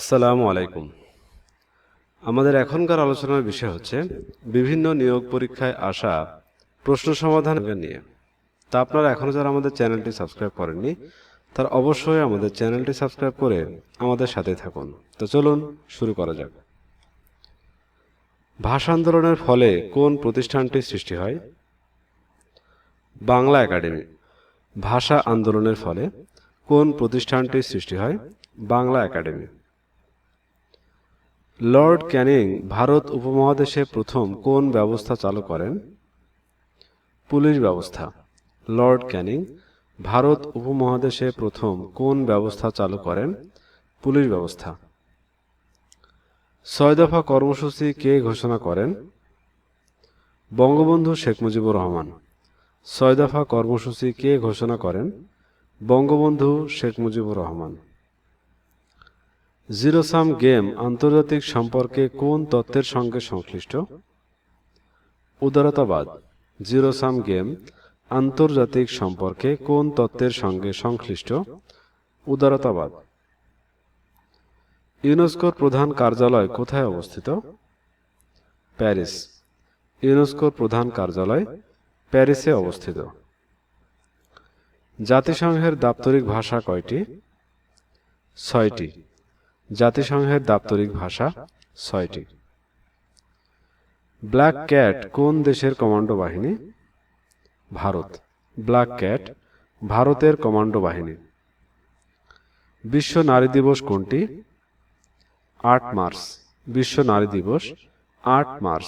আসসালামু আলাইকুম। আমাদের এখনকার আলোচনার বিষয় হচ্ছে বিভিন্ন নিয়োগ পরীক্ষায় আসা প্রশ্ন সমাধান নিয়ে। তা আপনারা এখনও যারা আমাদের চ্যানেলটি সাবস্ক্রাইব করেননি, তার অবশ্যই আমাদের চ্যানেলটি সাবস্ক্রাইব করে আমাদের সাথে থাকুন। তো চলুন শুরু করা যাক। ভাষা আন্দোলনের ফলে কোন প্রতিষ্ঠানটি সৃষ্টি হয়? বাংলা একাডেমি। ভাষা আন্দোলনের ফলে কোন প্রতিষ্ঠানটির সৃষ্টি হয়? Bangla academy. Lord Canning Bharat উপমহাদেশে প্রথম কোন ব্যবস্থা চালু করেন? পুলিশ ব্যবস্থা। লর্ড ক্যানিং ভারত উপমহাদেশে প্রথম কোন ব্যবস্থা চালু করেন? পুলিশ ব্যবস্থা। ছয় দফা কর্মসূচি কে ঘোষণা করেন? বঙ্গবন্ধু শেখ মুজিবুর রহমান। ছয় দফা কর্মসূচি কে ঘোষণা করেন? Bangabandhu Sheikh Mujibur Rahman. Zero sum game আন্তর্জাতিক সম্পর্কে কোন তত্ত্বের সঙ্গে সংশ্লিষ্ট? উদারতাবাদ। জিরো সাম গেম আন্তর্জাতিক সম্পর্কে কোন তত্ত্বের সঙ্গে সংশ্লিষ্ট? উদারতাবাদ। ইউনেস্কোর প্রধান কার্যালয় কোথায় অবস্থিত? প্যারিস। ইউনেস্কোর প্রধান কার্যালয় প্যারিসে অবস্থিত। জাতিসংঘের দাপ্তরিক ভাষা কয়টি? ছয়টি। জাতিসংঘের দাপ্তরিক ভাষা ছয়টি। ব্ল্যাক ক্যাট কোন দেশের কমান্ডো বাহিনী? ভারত। ব্ল্যাক ক্যাট ভারতের কমান্ডো বাহিনী। বিশ্ব নারী দিবস কোনটি? আট মার্চ। বিশ্ব নারী দিবস, আট মার্চ।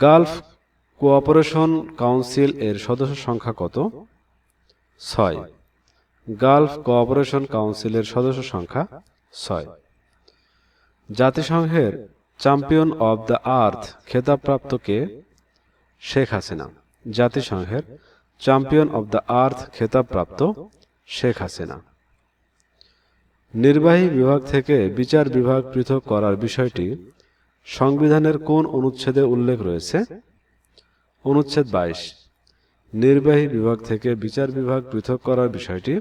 গালফ কোঅপারেশন কাউন্সিল এর সদস্য সংখ্যা কত? ছয়। গালফ কোঅপারেশন কাউন্সিলের সদস্য সংখ্যা ছয়। জাতিসংঘের চ্যাম্পিয়ন অব দ্য আর্থ খেতাবপ্রাপ্ত কে? শেখ হাসিনা। জাতিসংঘের চ্যাম্পিয়ন অব দ্য আর্থ খেতাবপ্রাপ্ত শেখ হাসিনা। নির্বাহী বিভাগ থেকে বিচার বিভাগ পৃথক করার বিষয়টি সংবিধানের কোন অনুচ্ছেদে উল্লেখ রয়েছে? অনুচ্ছেদ বাইশ। নির্বাহী বিভাগ থেকে বিচার বিভাগ পৃথক করার বিষয়টি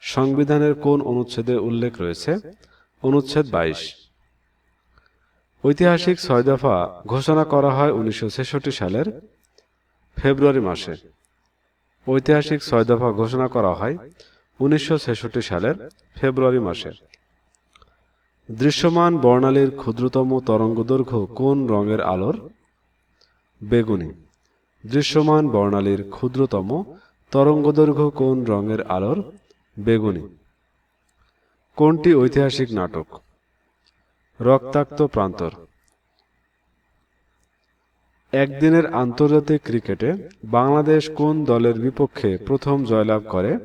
সংবিধানের কোন অনুচ্ছেদে উল্লেখ রয়েছে? অনুচ্ছেদ বাইশ। ঐতিহাসিক ছয় দফা ঘোষণা করা হয় উনিশশো ছেষট্টি সালের ফেব্রুয়ারি মাসে। ঐতিহাসিক ছয় দফা ঘোষণা করা হয় উনিশশো ছেষট্টি সালের ফেব্রুয়ারি মাসে। দৃশ্যমান বর্ণালীর ক্ষুদ্রতম তরঙ্গদৈর্ঘ্য কোন রঙের আলোর? বেগুনি। দৃশ্যমান বর্ণালীর ক্ষুদ্রতম তরঙ্গদৈর্ঘ্য কোন রঙের আলোর? বেগুনি। কোনটি ঐতিহাসিক নাটক? রক্তাক্ত প্রান্তর। একদিনের আন্তর্জাতিক ক্রিকেটে বাংলাদেশ কোন দলের বিপক্ষে প্রথম জয়লাভ করে?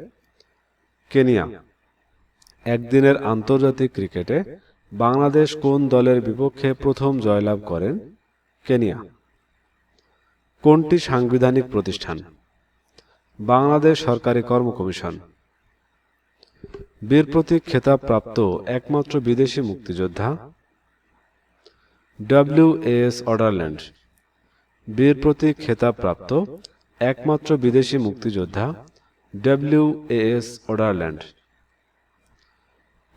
কেনিয়া। একদিনের আন্তর্জাতিক ক্রিকেটে বাংলাদেশ কোন দলের বিপক্ষে প্রথম জয়লাভ করেন? কেনিয়া। কোনটি সাংবিধানিক প্রতিষ্ঠান? বাংলাদেশ সরকারি কর্ম কমিশন। বীর প্রতীক খেতাব প্রাপ্ত একমাত্র বিদেশি মুক্তিযোদ্ধা। W S Ouderland. Bir Protik খেতাব প্রাপ্ত একমাত্র বিদেশি মুক্তিযোদ্ধা, ডব্লিউ এস অর্ডারল্যান্ড।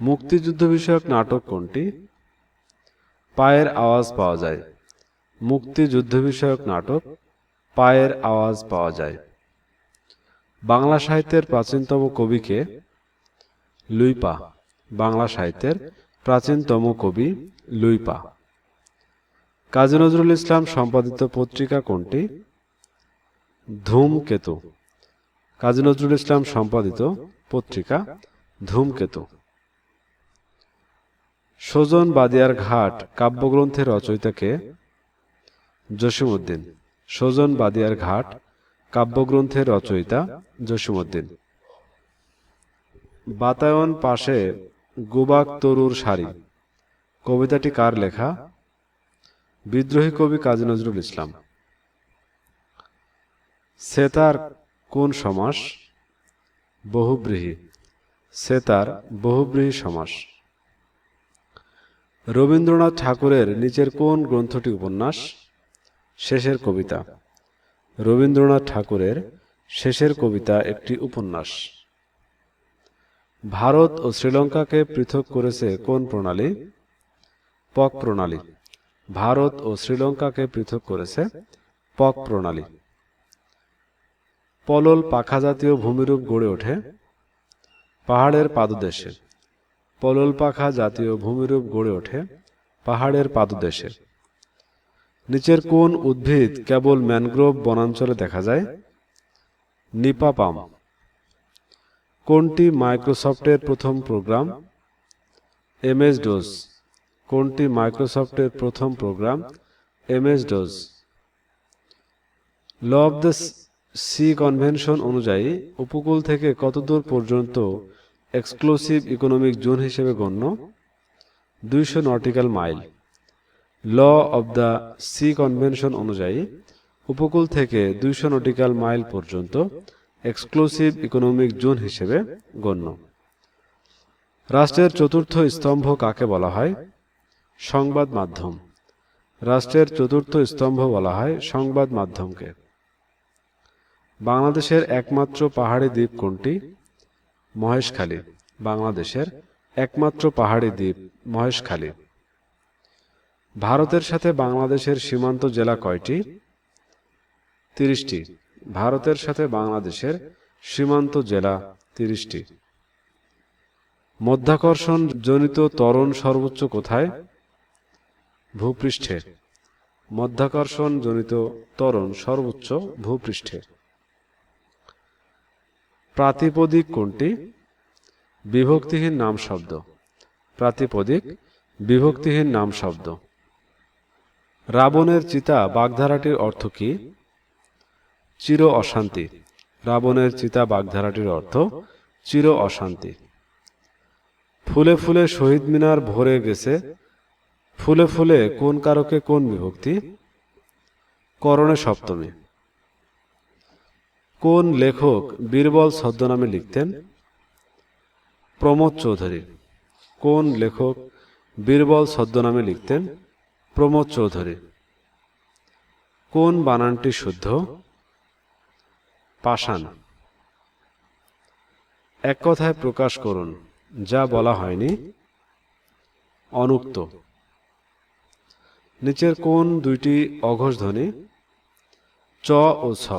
মুক্তিযুদ্ধ বিষয়ক নাটক কোনটি? পায়ের আওয়াজ পাওয়া যায়। মুক্তিযুদ্ধ বিষয়ক নাটক পায়ের আওয়াজ পাওয়া যায়। বাংলা সাহিত্যের প্রাচীনতম কবিকে লুইপা। বাংলা সাহিত্যের প্রাচীনতম কবি লুইপা। কাজী নজরুল ইসলাম সম্পাদিত পত্রিকা কোনটি? ধূমকেতু। কাজী নজরুল ইসলাম সম্পাদিত পত্রিকা ধূমকেতু। সজন বাদিয়ার ঘাট কাব্যগ্রন্থের রচয়িতাকে জসিমউদ্দিন। সজন বাদিয়ার ঘাট, কাব্যগ্রন্থের রচয়িতা জসিমউদ্দিন। বাতায়ন পাশে গুবাক তরুর সারি কবিতাটি কার লেখা? বিদ্রোহী কবি কাজী নজরুল ইসলাম। সেতার কোন সমাস? বহুব্রীহি। সেতার বহুব্রীহি সমাস। রবীন্দ্রনাথ ঠাকুরের নিচের কোন গ্রন্থটি উপন্যাস? শেষের কবিতা। রবীন্দ্রনাথ ঠাকুরের শেষের কবিতা একটি উপন্যাস। ভারত ও শ্রীলঙ্কাকে পৃথক করেছে কোন প্রণালী? পক প্রণালী। ভারত ও শ্রীলঙ্কাকে পৃথক করেছে পক প্রণালী। পলল পাখা জাতীয় ভূমিরূপ গড়ে ওঠে পাহাড়ের পাদদেশে। পলল পাখা জাতীয় ভূমিরূপ গড়ে ওঠে পাহাড়ের পাদদেশে। নিচের কোন উদ্ভিদ কেবল ম্যানগ্রোভ বনাঞ্চলে দেখা যায়? নিপা পাম কোনটি মাইক্রোসফটের প্রথম প্রোগ্রাম? MS dose. কোনটি মাইক্রোসফটের প্রথম program? MS DOS. Law of the sea convention অনুযায়ী উপকূল থেকে কতদূর পর্যন্ত এক্সক্লুসিভ ইকোনমিক জোন হিসেবে গণ্য? দুইশো nautical mile. Law of the sea convention অনুযায়ী, উপকূল থেকে দুইশো নটিক্যাল মাইল পর্যন্ত এক্সক্লুসিভ ইকোনমিক জোন হিসেবে গণ্য। রাষ্ট্রের চতুর্থ স্তম্ভ কাকে বলা হয়? সংবাদ মাধ্যম। রাষ্ট্রের চতুর্থ স্তম্ভ বলা হয় সংবাদ মাধ্যমকে। বাংলাদেশের একমাত্র পাহাড়ি দ্বীপ কোনটি? মহেশখালী। বাংলাদেশের একমাত্র পাহাড়ি দ্বীপ মহেশখালী। ভারতের সাথে বাংলাদেশের সীমান্ত জেলা কয়টি? তিরিশটি। ভারতের সাথে বাংলাদেশের সীমান্ত জেলা তিরিশটি। মধ্যাকর্ষণ জনিত ত্বরণ সর্বোচ্চ কোথায়? ভূপৃষ্ঠে। মধ্যাকর্ষণ জনিত ত্বরণ সর্বোচ্চ ভূপৃষ্ঠে। প্রাতিপদিক কোনটি? বিভক্তিহীন নাম শব্দ প্রাতিপদিক বিভক্তিহীন নাম শব্দ রাবণের চিতা বাগধারাটির অর্থ কি? চির অশান্তি। রাবণের চিতা বাগধারাটির অর্থ চির অশান্তি। ফুলে ফুলে শহীদ মিনার ভরে গেছে। ফুলে ফুলে কোন কারকে কোন বিভক্তি? করণে সপ্তমী। কোন লেখক বীরবল ছদ্মনামে লিখতেন? প্রমোদ চৌধুরী। কোন লেখক বীরবল ছদ্মনামে লিখতেন? প্রমোদ চৌধুরী। কোন বানানটি শুদ্ধ? পাষাণ। এক কথায় প্রকাশ করুন, যা বলা হয়নি। অনুক্ত। নিচের কোন দুইটি অঘোষ ধ্বনি? চ ও ছ।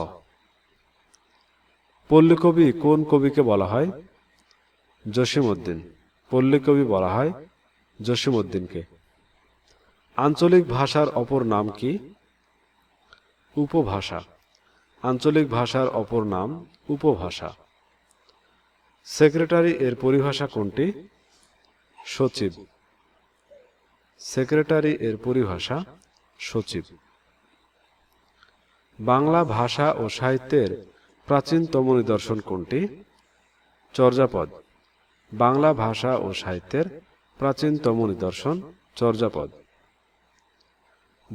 পল্লীকবি কোন কবিকে বলা হয়? জসিমউদ্দিন। পল্লীকবি বলা হয় জসিমউদ্দিনকে। আঞ্চলিক ভাষার অপর নাম কি? উপভাষা। আঞ্চলিক ভাষার অপর নাম উপভাষা। সেক্রেটারি এর পরিভাষা কোনটি? সচিব। সেক্রেটারি এর পরিভাষা সচিব। বাংলা ভাষা ও সাহিত্যের প্রাচীনতম নিদর্শন কোনটি? চর্যাপদ। বাংলা ভাষা ও সাহিত্যের প্রাচীনতম নিদর্শন চর্যাপদ।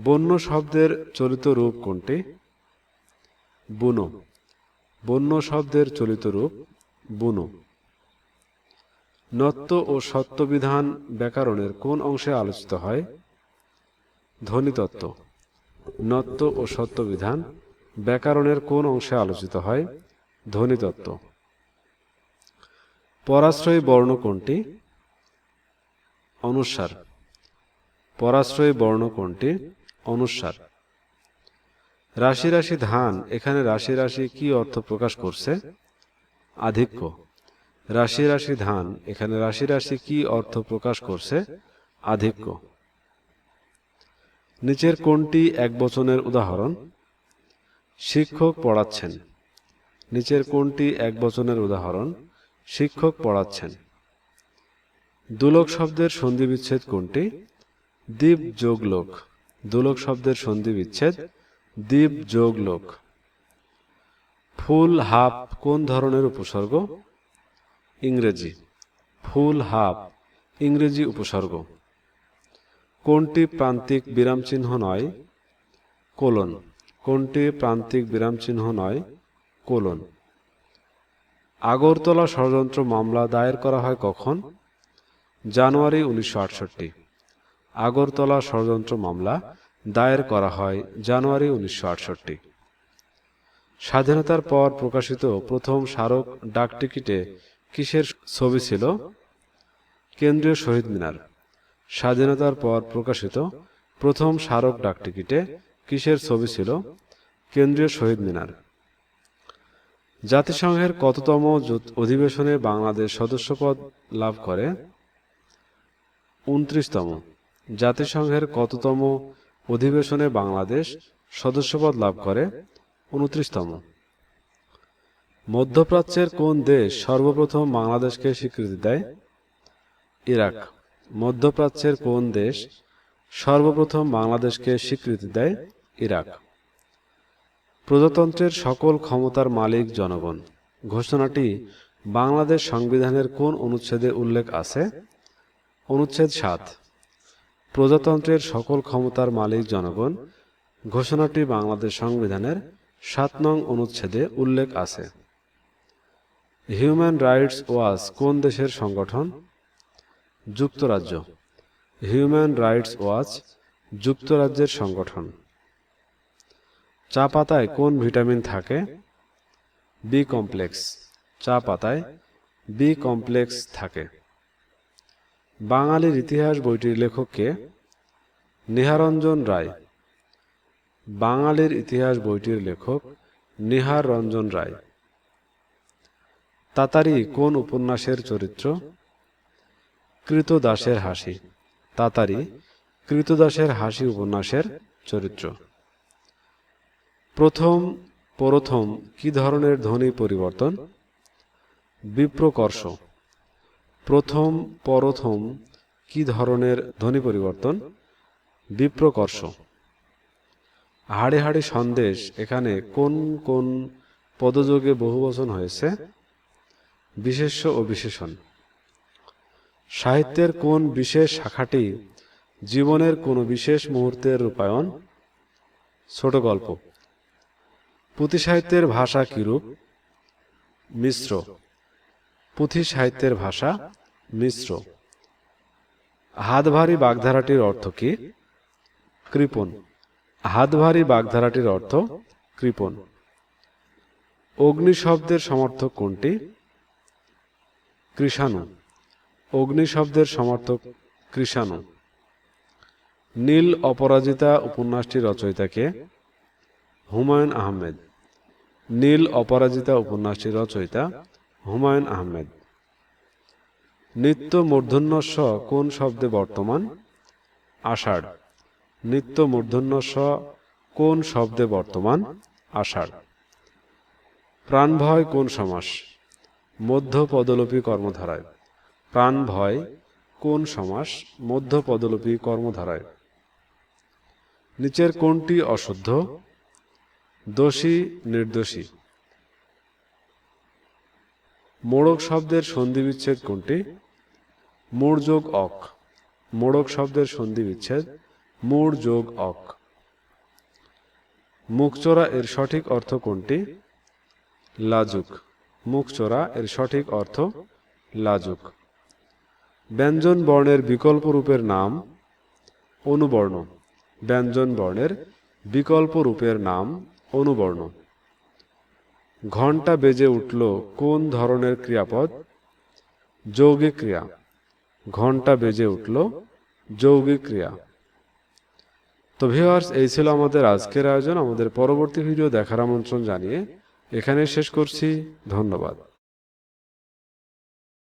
বন্য শব্দের চলিত রূপ কোনটি? বুনো। বন্য শব্দের চলিত রূপ বুনো। নত্ব ও সত্যবিধান ব্যাকরণের কোন অংশে আলোচিত হয়? ধ্বনিতত্ত্ব। নত্ব ও সত্যবিধান ব্যাকরণের কোন অংশে আলোচিত হয়? ধ্বনিতত্ত্ব। পরাশ্রয়ী বর্ণ কোনটি? অনুসার। পরাশ্রয়ী বর্ণ কোনটি? অনুস্বার রাশি রাশি ধান, এখানে রাশি রাশি কি অর্থ প্রকাশ করছে? আধিক্য। রাশি রাশি ধান, এখানে রাশি রাশি কি অর্থ প্রকাশ করছে? আধিক্য। নিচের কোনটি এক বচনের উদাহরণ? শিক্ষক পড়াচ্ছেন। নিচের কোনটি এক বচনের উদাহরণ? শিক্ষক পড়াচ্ছেন। দুলোক শব্দের সন্ধি বিচ্ছেদ কোনটি? দ্বীপ যোগ লোক দুলোক শব্দের সন্ধি বিচ্ছেদ, দ্বীপ যোগ লোক। ফুল হাফ কোন ধরনের উপসর্গ? ইংরেজি। ফুল হাফ ইংরেজি উপসর্গ। কোনটি প্রান্তিক বিরাম চিহ্ন নয়? কোলন। কোনটি প্রান্তিক বিরাম চিহ্ন নয়? কোলন। আগরতলা ষড়যন্ত্র মামলা দায়ের করা হয় কখন? জানুয়ারি উনিশশো আটষট্টি। আগরতলা ষড়যন্ত্র মামলা দায়ের করা হয় জানুয়ারি উনিশশো আটষট্টি। স্বাধীনতার পর প্রকাশিত প্রথম স্মারক ডাকটিকিটে কিসের ছবি ছিল? কেন্দ্রীয় শহীদ মিনার। স্বাধীনতার পর প্রকাশিত প্রথম স্মারক ডাকটিকিটে কিসের ছবি ছিল? কেন্দ্রীয় শহীদ মিনার। জাতিসংঘের কততম অধিবেশনে বাংলাদেশ সদস্যপদ লাভ করে? উনত্রিশতম। জাতিসংঘের কততম অধিবেশনে বাংলাদেশ সদস্যপদ লাভ করে? উনত্রিশতম। মধ্যপ্রাচ্যের কোন দেশ সর্বপ্রথম বাংলাদেশকে স্বীকৃতি দেয়? ইরাক। মধ্যপ্রাচ্যের কোন দেশ সর্বপ্রথম বাংলাদেশকে স্বীকৃতি দেয়? ইরাক। প্রজাতন্ত্রের সকল ক্ষমতার মালিক জনগণ। ঘোষণাটি বাংলাদেশ সংবিধানের কোন অনুচ্ছেদে উল্লেখ আছে? অনুচ্ছেদ সাত। প্রজাতন্ত্রের সকল ক্ষমতার মালিক জনগণ, ঘোষণাটি বাংলাদেশ সংবিধানের সাত নং অনুচ্ছেদে উল্লেখ আছে। হিউম্যান রাইটস ওয়াচ কোন দেশের সংগঠন? যুক্তরাজ্য। হিউম্যান রাইটস ওয়াচ যুক্তরাজ্যের সংগঠন। চা পাতায় কোন ভিটামিন থাকে? B complex. চা পাতায় বি কমপ্লেক্স থাকে। বাঙালির ইতিহাস বইটির লেখককে নিহারঞ্জন রায়। বাঙালির ইতিহাস বইটির লেখক নিহার রঞ্জন রায়। তাতারি কোন উপন্যাসের চরিত্র? কৃতদাসের হাসি। তাতারি কৃতদাসের হাসি উপন্যাসের চরিত্র। প্রথম প্রথম কি ধরনের ধ্বনি পরিবর্তন? বিপ্রকর্ষ। প্রথম প্রথম কি ধরনের ধ্বনি পরিবর্তন? বিপ্রকর্ষ। হাড়ে হাড়ে সন্দেশ এখানে কোন কোন পদযোগে বহুবচন হয়েছে? বিশেষ্য ও বিশেষণ। সাহিত্যের কোন বিশেষ শাখাটি জীবনের কোনো বিশেষ মুহূর্তের রূপায়ণ? ছোট গল্প। পুঁথি সাহিত্যের ভাষা কিরূপ? মিশ্র। পুঁথি সাহিত্যের ভাষা মিশ্র। হাতভারী বাগধারাটির অর্থ কি? কৃপণ। হাতভারী বাগধারাটির অর্থ কৃপণ। অগ্নি শব্দের সমর্থক কোনটি? কৃষাণু। অগ্নি শব্দের সমর্থক কৃষাণু। নীল অপরাজিতা উপন্যাসটির রচয়িতা কে? হুমায়ুন আহমেদ। নীল অপরাজিতা উপন্যাসটির রচয়িতা হুমায়ুন আহমেদ। নিত্য মূর্ধন্য স কোন শব্দে বর্তমান? আষাঢ়। নিত্য মূর্ধন্য স কোন শব্দে বর্তমান? আষাঢ়। প্রাণ ভয় কোন সমাস? মধ্য পদলোপী কর্মধারায়। প্রাণ ভয় কোন সমাস? মধ্য পদলোপী কর্মধারায়। নিচের কোনটি অশুদ্ধ? দোষী, নির্দোষী। মোড়ক শব্দের সন্ধি বিচ্ছেদ কোনটি? মূঢ় যোগ অক। মোড়ক শব্দের সন্ধি বিচ্ছেদ মূঢ় যোগ অক। মুখচোরা এর সঠিক অর্থ কোনটি? লাজুক। মুখচোরা এর সঠিক অর্থ লাজুক। ব্যঞ্জন বর্ণের বিকল্প রূপের নাম অনুবর্ণ। ব্যঞ্জন বর্ণের বিকল্প রূপের নাম অনুবর্ণ। ঘণ্টা বেজে উঠল কোন ধরনের ক্রিয়াপদ? যৌগিক ক্রিয়া। ঘণ্টা বেজে উঠল যৌগিক ক্রিয়া। তো ভিওয়ার্স এই ছিল আমাদের আজকের আয়োজন। আমাদের পরবর্তী ভিডিও দেখার আমন্ত্রণ জানিয়ে এখানে শেষ করছি। ধন্যবাদ।